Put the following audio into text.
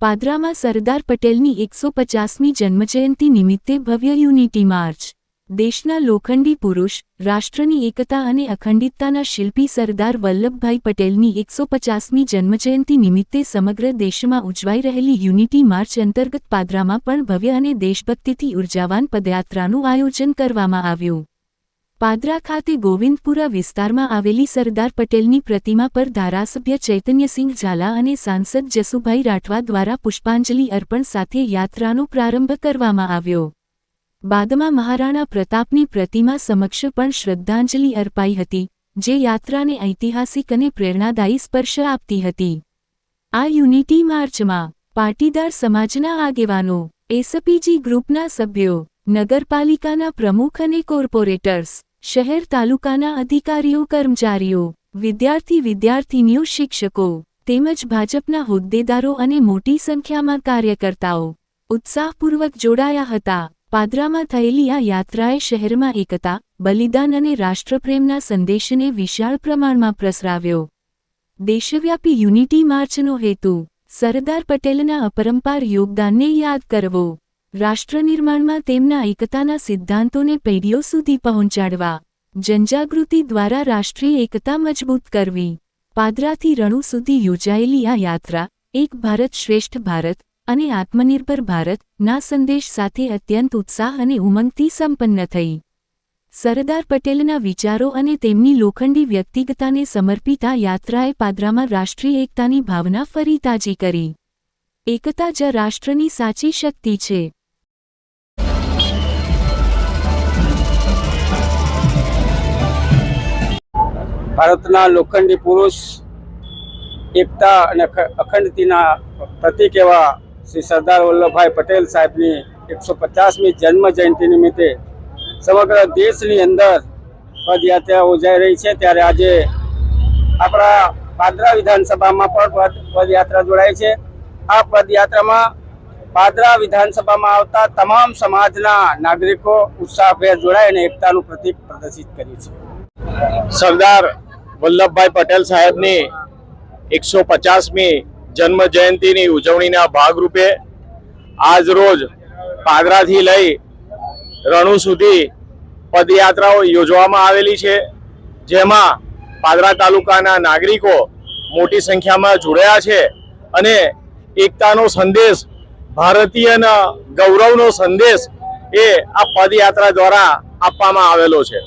પાદરામાં સરદાર પટેલની એકસો પચાસમી જન્મજયંતિ નિમિત્તે ભવ્ય યુનિટી માર્ચ. દેશના લોખંડી પુરુષ, રાષ્ટ્રની એકતા અને અખંડિતતાના શિલ્પી સરદાર વલ્લભભાઈ પટેલની એકસો પચાસમી જન્મજયંતિ નિમિત્તે સમગ્ર દેશમાં ઉજવાઈ રહેલી યુનિટી માર્ચ અંતર્ગત પાદરામાં પણ ભવ્ય અને દેશભક્તિથી ઉર્જાવાન પદયાત્રાનું આયોજન કરવામાં આવ્યું. પાદરા ખાતે ગોવિંદપુરા વિસ્તારમાં આવેલી સરદાર પટેલની પ્રતિમા પર ધારાસભ્ય ચૈતન્યસિંહ ઝાલા અને સાંસદ જસુભાઈ રાઠવા દ્વારા પુષ્પાંજલિ અર્પણ સાથે યાત્રાનો પ્રારંભ કરવામાં આવ્યો. બાદમાં મહારાણા પ્રતાપની પ્રતિમા સમક્ષ પણ શ્રદ્ધાંજલિ અર્પાઈ હતી, જે યાત્રાને ઐતિહાસિક અને પ્રેરણાદાયી સ્પર્શ આપતી હતી. આ યુનિટી માર્ચમાં પાટીદાર સમાજના આગેવાનો, એસપીજી ગ્રુપના સભ્યો, નગરપાલિકાના પ્રમુખ અને કોર્પોરેટર્સ શહેર તાલુકાના અધિકારીઓ, કર્મચારીઓ, વિદ્યાર્થી વિદ્યાર્થીનીઓ, શિક્ષકો તેમજ ભાજપના હોદ્દેદારો અને મોટી સંખ્યામાં કાર્યકર્તાઓ ઉત્સાહપૂર્વક જોડાયા હતા. પાદરામાં થયેલી આ યાત્રાએ શહેરમાં એકતા, બલિદાન અને રાષ્ટ્રપ્રેમના સંદેશને વિશાળ પ્રમાણમાં પ્રસરાવ્યો. દેશવ્યાપી યુનિટી માર્ચનો હેતુ, સરદાર પટેલના અપરંપાર યોગદાનને યાદ કરવો. રાષ્ટ્રનિર્માણમાં તેમના એકતાના સિદ્ધાંતોને પેઢીઓ સુધી પહોંચાડવા, જનજાગૃતિ દ્વારા રાષ્ટ્રીય એકતા મજબૂત કરવી. પાદરાથી રણુ સુધી યોજાયેલી આ યાત્રા, એક ભારત શ્રેષ્ઠ ભારત અને આત્મનિર્ભર ભારત, ના સંદેશ સાથે અત્યંત ઉત્સાહ અને ઉમંગથી સંપન્ન થઈ. સરદાર પટેલના વિચારો અને તેમની લોખંડી વ્યક્તિગતાને સમર્પિત આ યાત્રાએ પાદરામાં રાષ્ટ્રીય એકતાની ભાવના ફરી તાજી કરી. એકતા જ રાષ્ટ્રની સાચી શક્તિ છે. ભારતના લોખંડી પુરુષ, એકતા અને અખંડતીના પ્રતિક એવા શ્રી સરદાર વલ્લભભાઈ પટેલ સાહેબની એકસો પચાસમી જન્મ જયંતિ નિમિત્તે સમગ્ર દેશની અંદર પદયાત્રા યોજાઈ રહી છે. ત્યારે આજે આપણા પાદરા વિધાનસભામાં પણ પદ, પદયાત્રા જોડાય છે. આ પદયાત્રામાં પાદરા વિધાનસભામાં આવતા તમામ સમાજના નાગરિકો ઉત્સાહભેર જોડાઈ અને એકતાનું પ્રતિક પ્રદર્શિત કર્યું છે. સરદાર વલ્લભભાઈ પટેલ સાહેબની એકસો પચાસમી જન્મ જયંતિની ઉજવણીના ભાગરૂપે આજ રોજ પાદરાથી લઈ રણુ સુધી પદયાત્રાઓ યોજવામાં આવેલી છે. જેમાં પાદરા તાલુકાના નાગરિકો મોટી સંખ્યામાં જોડાયા છે અને એકતાનો સંદેશ, ભારતીયના ગૌરવનો સંદેશ એ આ પદયાત્રા દ્વારા આપવામાં આવેલો છે.